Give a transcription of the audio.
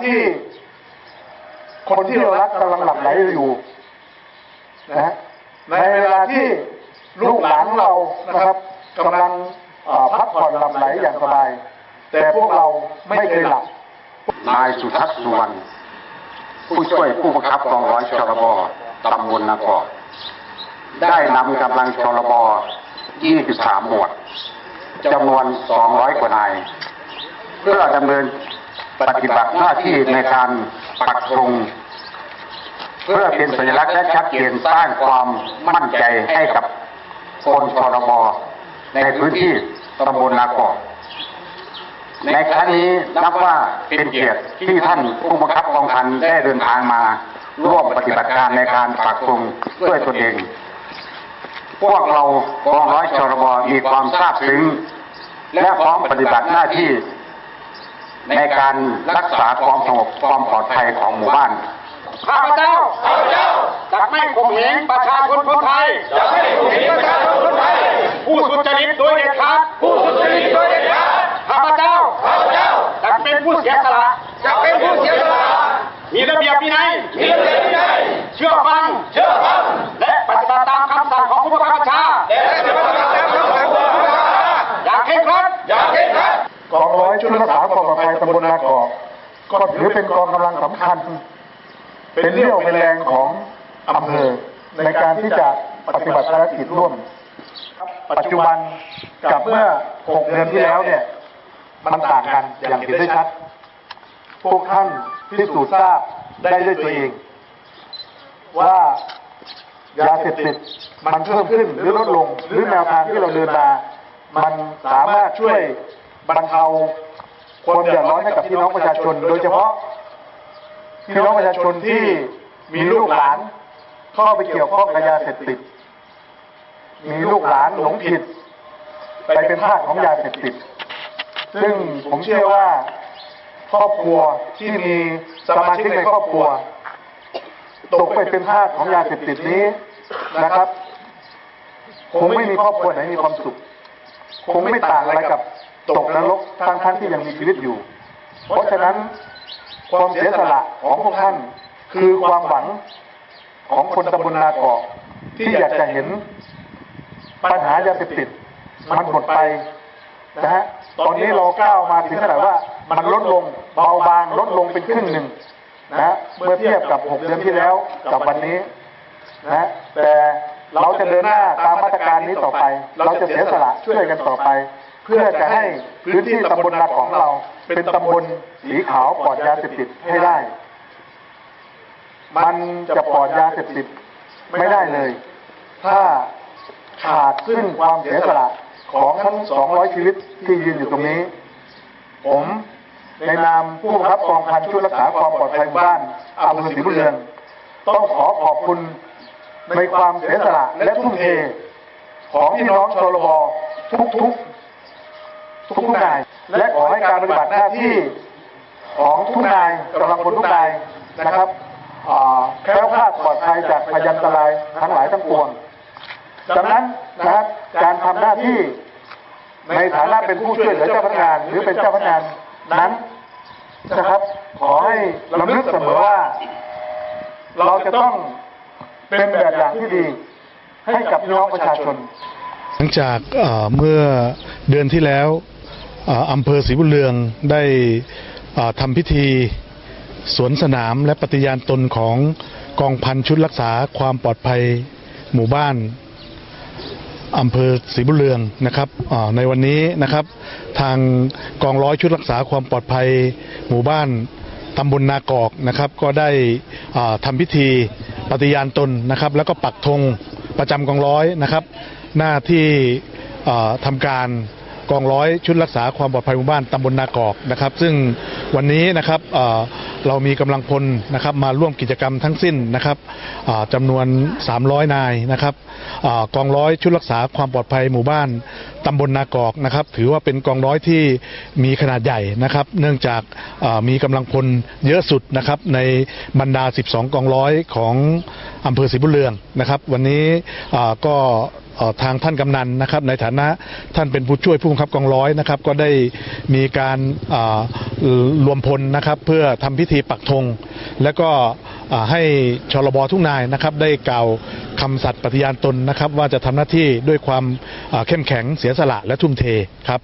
าที่ คนที่เรารักกำลังหลับไหลอยู่นะฮะในเวลาที่ลูกหลานของเรานะครับกำลังเอ่อพักผ่อนหลับไหลอย่างสบาย แต่พวกเราไม่เคยหลับ นายสุทัศน์สุวรรณผู้ช่วยผู้บังคับกองร้อยชรบตำบลนากอกได้นำกำลังชรบ23 หมวดจำนวน 200 กว่านาย เพื่อดำเนิน ปฏิบัติหน้าที่ในการปักธงเพื่อเป็นสัญลักษณ์และชัดเจนสร้างความมั่นใจให้กับคนชรบในพื้นที่ตำบลนากอกในครั้งนี้นับว่าเป็นเกียรติที่ท่านผู้บังคับกองพันได้เดินทางมาร่วมปฏิบัติการในการปักธงด้วยตนเอง พวกเรากองร้อยชรบมีความซาบซึ้งและพร้อมปฏิบัติหน้าที่ ในการรักษาความสงบความปลอดภัยของหมู่บ้าน ข้าพเจ้าข้าพเจ้าจะไม่ข่มเหงประชาชนคนไทยจะไม่ข่มเหงประชาชนคนไทย ผู้สุจริตโดยเด็ดขาดผู้สุจริตโดยเด็ดขาดข้าพเจ้าข้าพเจ้าจะเป็นผู้เสียสละจะเป็นผู้เสียสละมีระเบียบวินัยมีระเบียบวินัยเชื่อฟังเชื่อฟังและปฏิบัติตามคำสั่งของผู้บังคับบัญชา ชุดรักษาความปลอดภัยตำบลนากอกก็ถือเป็นกองกำลังสำคัญ เป็นเรี่ยวเป็นแรงของอำเภอในการที่จะปฏิบัติภารกิจร่วม ปัจจุบันกับเมื่อหกเดือนที่แล้วเนี่ย มันต่างกันอย่างเห็นได้ชัด พวกท่านพิสูจน์ทราบได้ด้วยตัวเอง ว่ายาเสพติดมันเพิ่มขึ้นหรือลดลง หรือแนวทางที่เราเดินมา มันสามารถช่วยบรรเทา ความเดือดร้อนให้กับพี่น้องประชาชน โดยเฉพาะพี่น้องประชาชนที่มีลูกหลานเข้าไปเกี่ยวข้องกับยาเสพติด มีลูกหลานหลงผิด ไปเป็นทาสของยาเสพติด ซึ่งผมเชื่อว่าครอบครัวที่มีสมาชิกในครอบครัวตกไปเป็นทาสของยาเสพติดนี้นะครับ คงไม่มีครอบครัวไหนมีความสุข คงไม่ต่างอะไรกับ ตกนรกทั้งทั้งที่ยังมีชีวิตอยู่ เพราะฉะนั้นความเสียสละของพวกท่าน คือความหวังของคนตำบลนาเกอกที่อยากจะเห็นปัญหายาเสพติดมันหมดไปนะฮะตอนนี้เราก้าวมาถึงขนาดว่ามันลดลงเบาบางลดลงเป็นครึ่งหนึ่งนะ เมื่อเทียบกับหกเดือนที่แล้วกับวันนี้นะแต่เราจะเดินหน้าตามมาตรการนี้ต่อไป เราจะเสียสละช่วยกันต่อไป เพื่อจะให้พื้นที่ตำบลนาของเรา เป็นตำบลสีขาวปลอดยาเสพติดให้ได้ มันจะปลอดยาเสพติดไม่ได้เลย ถ้าขาดซึ่งความเสียสละของทั้ง 200 ชีวิตที่ยืนอยู่ตรงนี้ ผมในนามผู้บังคับกองพันชุดรักษาความปลอดภัยหมู่บ้านอำเภอศรีบุญเรือง ต้องขอขอบคุณในความเสียสละและทุ่มเท ของพี่น้องชลบทุกทุกๆ ทุกๆนาย และขอให้การปฏิบัติหน้าที่ของทุกนายกำลังพลทุกนายนะครับอ่าแคล้วคลาดปลอดภัยจากพยันตรายทั้งหลายทั้งปวงดังนั้นนะครับการทำหน้าที่ในฐานะเป็นผู้ช่วยเหลือเจ้าพนักงาน หรือเป็นเจ้าพนักงานนั้นนะครับ ขอให้ลำลึกเสมอว่า เราจะต้องเป็นแบบอย่างที่ดีให้กับพี่น้องประชาชน หลังจากเอ่อเมื่อเดือนที่แล้วเอำเภอศรีบุญเรืองได้ทำพิธีสวนสนามและปฏิญาณตนของกองพันชุดรักษาความปลอดภัยหมู่บ้านอำเภอศรีบุญเรืองนะครับในวันนี้นะครับ ทางกองร้อยชุดรักษาความปลอดภัยหมู่บ้านตำบลนากอกนะครับ ก็ได้ทำพิธีปฏิญาณตนนะครับ แล้วก็ปักธงประจำกองร้อยนะครับ หน้าที่ทำการ กองร้อยชุดรักษาความปลอดภัยหมู่บ้านตำบลนากอกนะครับซึ่งวันนี้นะครับเรามีกำลังพลนะครับมาร่วมกิจกรรมทั้งสิ้นนะครับจำนวน 300 นายนะครับกองร้อยชุดรักษาความปลอดภัยหมู่บ้านตำบลนากอกนะครับถือว่าเป็นกองร้อยที่มีขนาดใหญ่นะครับ เนื่องจากมีกำลังพลเยอะสุดนะครับในบรรดา 12 กองร้อยของอำเภอศรีบุญเรืองนะครับ วันนี้ก็ ทางท่านกำนันนะครับในฐานะท่านเป็นผู้ช่วยผู้บังคับกองร้อยนะครับ ก็ได้มีการรวมพลนะครับ เพื่อทำพิธีปักธงแล้วก็ให้ชลบทุกนายนะครับ ได้กล่าวคำสัตย์ปฏิญาณตนนะครับ ว่าจะทำหน้าที่ด้วยความเข้มแข็งเสียสละและทุ่มเทครับ